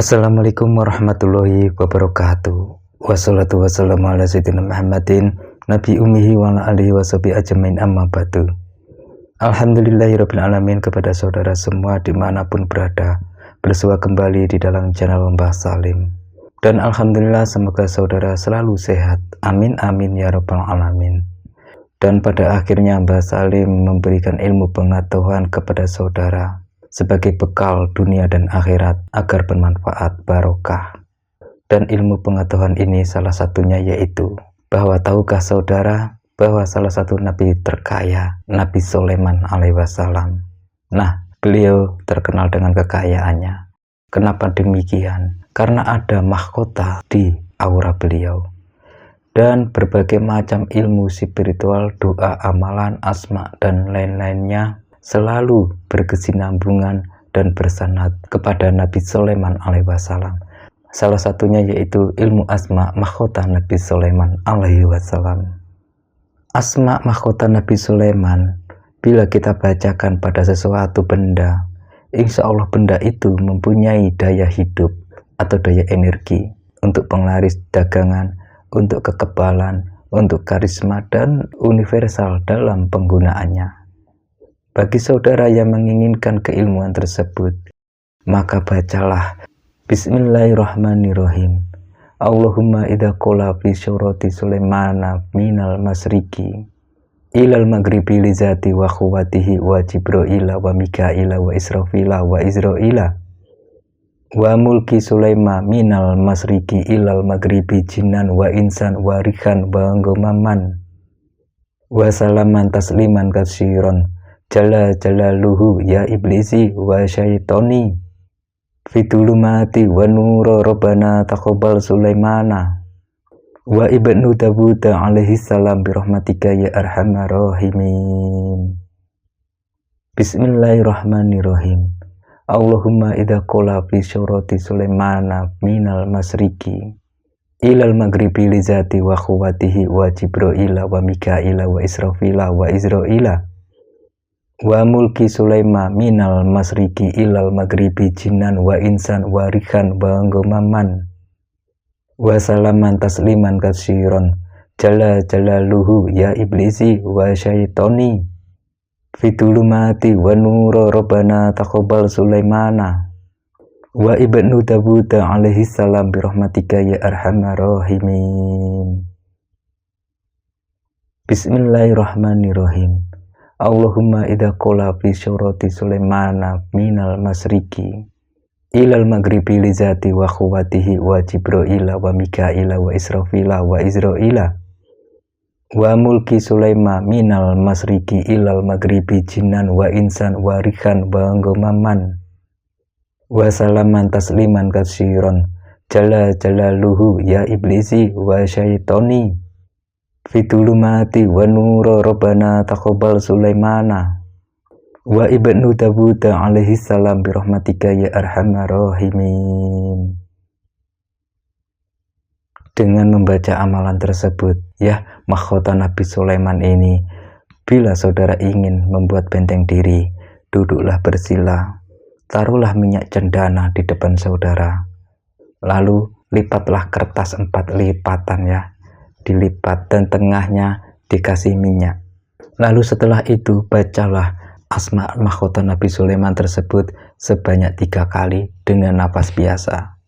Assalamualaikum warahmatullahi wabarakatuh. Wassalatu wassalamu ala sayyidina Muhammadin Nabi umihi wa ala alihi wa ajmain amma batu Alhamdulillahirrabbilalamin kepada saudara semua di mana pun berada Bersua kembali di dalam channel Mbah Salim. Dan Alhamdulillah semoga saudara selalu sehat. Amin amin ya rabbal alamin. Dan pada akhirnya Mbah Salim memberikan ilmu pengetahuan kepada saudara sebagai bekal dunia dan akhirat agar bermanfaat barokah. Dan ilmu pengetahuan ini salah satunya yaitu bahwa tahukah saudara bahwa salah satu nabi terkaya Nabi Sulaiman alaihissalam. Nah, beliau terkenal dengan kekayaannya. Kenapa demikian? Karena ada mahkota di aura beliau dan berbagai macam ilmu spiritual, doa, amalan, asma, dan lain-lainnya selalu berkesinambungan dan bersanad kepada Nabi Sulaiman alaihissalam. Salah satunya yaitu ilmu asma mahkota Nabi Sulaiman alaihi wasallam. Asma mahkota Nabi Sulaiman bila kita bacakan pada sesuatu benda, insya Allah benda itu mempunyai daya hidup atau daya energi untuk penglaris dagangan, untuk kekebalan, untuk karisma dan universal dalam penggunaannya. Bagi saudara yang menginginkan keilmuan tersebut, maka bacalah Bismillahirrahmanirrahim. Allahumma idha kola fi syurati Sulaimana minal masriki ilal maghribi li zati wa khuwatihi wa jibrila wa mikaila wa israfila wa wa mulki Sulaiman minal masriki ilal maghribi jinan wa insan wa rihan wa ngomaman wa salaman tasliman kasyiron jala jalaluhu ya iblisi wa syaitoni. Fitulumati wa nuro robbana takobal sulaimana. Wa ibnu dabuta alaihi salam birahmatika ya arhamar rahimin. Bismillahirrahmanirrahim. Allahumma idha kola fi syurati sulaimana minal masriki ilal maghribi lizati wa khuwatihi wa jibrila wa mikaila wa israfila wa izraila wa mulki Sulaiman minal masriki ilal maghribi jinan wa insan wa rihan wa ngomaman wa salaman tasliman kasyiron jala jalaluhu ya iblisi wa syaitoni. Fitulumati wa nuro robbana takobal Sulaimana. Wa ibnu Dabuda alaihi salam birahmatika ya arhamar rahimin. Bismillahirrahmanirrahim Allahumma idha kola fi syurati Sulaimana minal masriki ilal maghribi li zati wa khuwatihi wa jibrila wa mikaila wa israfila wa izraila wa mulki Sulaiman minal masriki ilal maghribi jinan wa insan wa rihan wa ngomaman wa salaman tasliman kasyiron jala jalaluhu ya iblisi wa syaitoni fitulumati wa nuro robbana takobal sulaimana. Wa ibnu dabuda alaihi salam birahmatika ya arhamar rahimin. Dengan membaca amalan tersebut ya mahkota Nabi Sulaiman ini bila saudara ingin membuat benteng diri duduklah bersila taruhlah minyak cendana di depan saudara. Lalu lipatlah kertas empat lipatan ya dilipat dan tengahnya dikasih minyak. Lalu setelah itu bacalah asma mahkota Nabi Sulaiman tersebut sebanyak tiga kali dengan nafas biasa.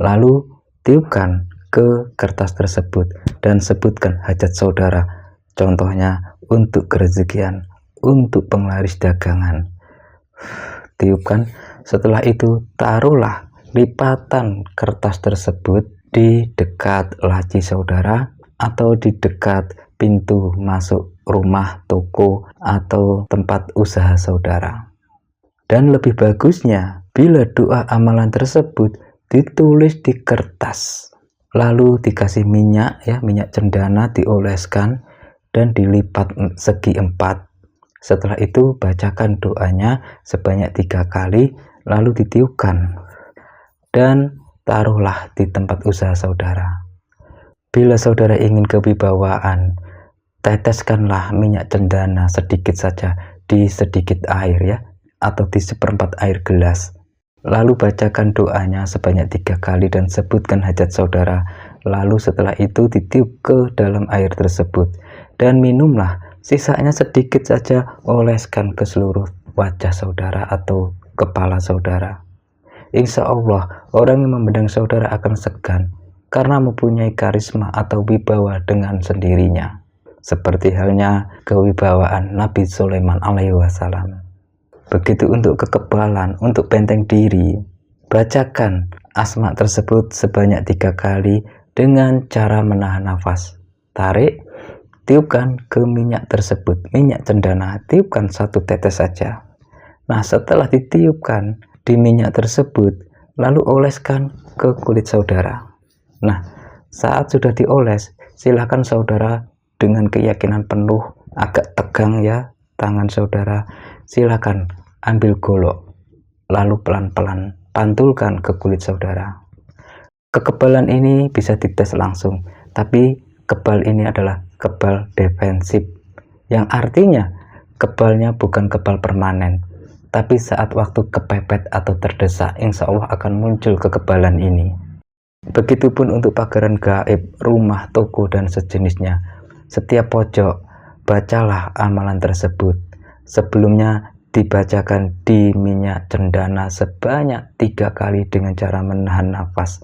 Lalu tiupkan ke kertas tersebut dan sebutkan hajat saudara. Contohnya untuk kerezekian, untuk penglaris dagangan. Tiupkan, setelah itu taruhlah lipatan kertas tersebut di dekat laci saudara atau di dekat pintu masuk rumah, toko, atau tempat usaha saudara. Dan lebih bagusnya, bila doa amalan tersebut ditulis di kertas, lalu dikasih minyak, ya minyak cendana dioleskan, dan dilipat segi empat. Setelah itu, bacakan doanya sebanyak tiga kali, lalu ditiupkan. Dan taruhlah di tempat usaha saudara. Bila saudara ingin kewibawaan, teteskanlah minyak cendana sedikit saja di sedikit air ya, atau di seperempat air gelas. Lalu bacakan doanya sebanyak tiga kali dan sebutkan hajat saudara. Lalu setelah itu ditiup ke dalam air tersebut dan minumlah. Sisanya sedikit saja oleskan ke seluruh wajah saudara atau kepala saudara. Insya Allah, orang yang memandang saudara akan segan karena mempunyai karisma atau wibawa dengan sendirinya. Seperti halnya kewibawaan Nabi Sulaiman alaihi wasallam. Begitu untuk kekebalan, untuk benteng diri. Bacakan asma tersebut sebanyak tiga kali dengan cara menahan nafas. Tarik, tiupkan ke minyak tersebut. Minyak cendana, tiupkan satu tetes saja. Nah, setelah ditiupkan di minyak tersebut, lalu oleskan ke kulit saudara. Nah, saat sudah dioles, silakan saudara dengan keyakinan penuh, agak tegang ya, tangan saudara, silakan ambil golok, lalu pelan-pelan pantulkan ke kulit saudara. Kekebalan ini bisa dites langsung, tapi kebal ini adalah kebal defensif, yang artinya kebalnya bukan kebal permanen, tapi saat waktu kepepet atau terdesak, insya Allah akan muncul kekebalan ini. Begitupun untuk pagaran gaib, rumah, toko, dan sejenisnya. Setiap pojok, bacalah amalan tersebut. Sebelumnya dibacakan di minyak cendana sebanyak tiga kali dengan cara menahan nafas.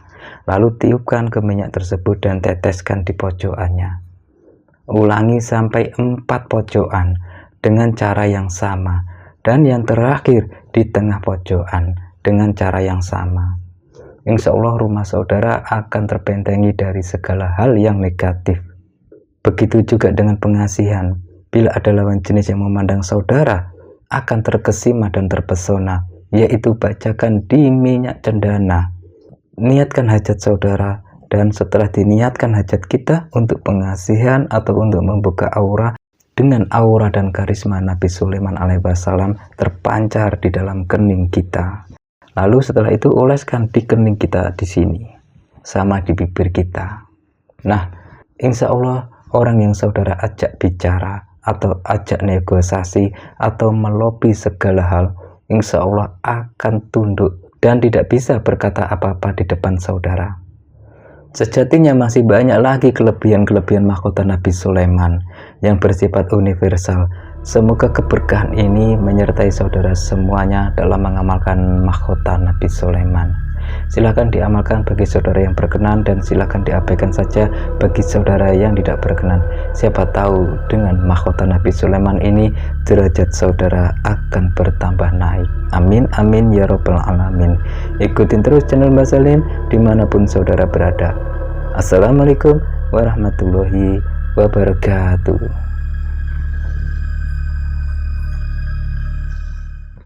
Lalu tiupkan ke minyak tersebut dan teteskan di pojokannya. Ulangi sampai empat pojokan dengan cara yang sama dan yang terakhir di tengah pojokan dengan cara yang sama. Insya Allah rumah saudara akan terbentengi dari segala hal yang negatif. Begitu juga dengan pengasihan. Bila ada lawan jenis yang memandang saudara, akan terkesima dan terpesona, yaitu bacakan di minyak cendana. Niatkan hajat saudara, dan setelah diniatkan hajat kita untuk pengasihan atau untuk membuka aura, dengan aura dan karisma Nabi Sulaiman alaihissalam terpancar di dalam kening kita. Lalu setelah itu oleskan di kening kita di sini, sama di bibir kita. Nah, insya Allah orang yang saudara ajak bicara atau ajak negosiasi atau melobi segala hal, insya Allah akan tunduk dan tidak bisa berkata apa-apa di depan saudara. Sejatinya masih banyak lagi kelebihan-kelebihan mahkota Nabi Sulaiman yang bersifat universal. Semoga keberkahan ini menyertai saudara semuanya dalam mengamalkan mahkota Nabi Sulaiman. Silahkan diamalkan bagi saudara yang berkenan dan silahkan diabaikan saja bagi saudara yang tidak berkenan. Siapa tahu dengan mahkota Nabi Sulaiman ini derajat saudara akan bertambah naik. Amin amin ya robbal alamin. Ikutin terus channel Mbak Salim di mana pun saudara berada. Assalamualaikum warahmatullahi wabarakatuh.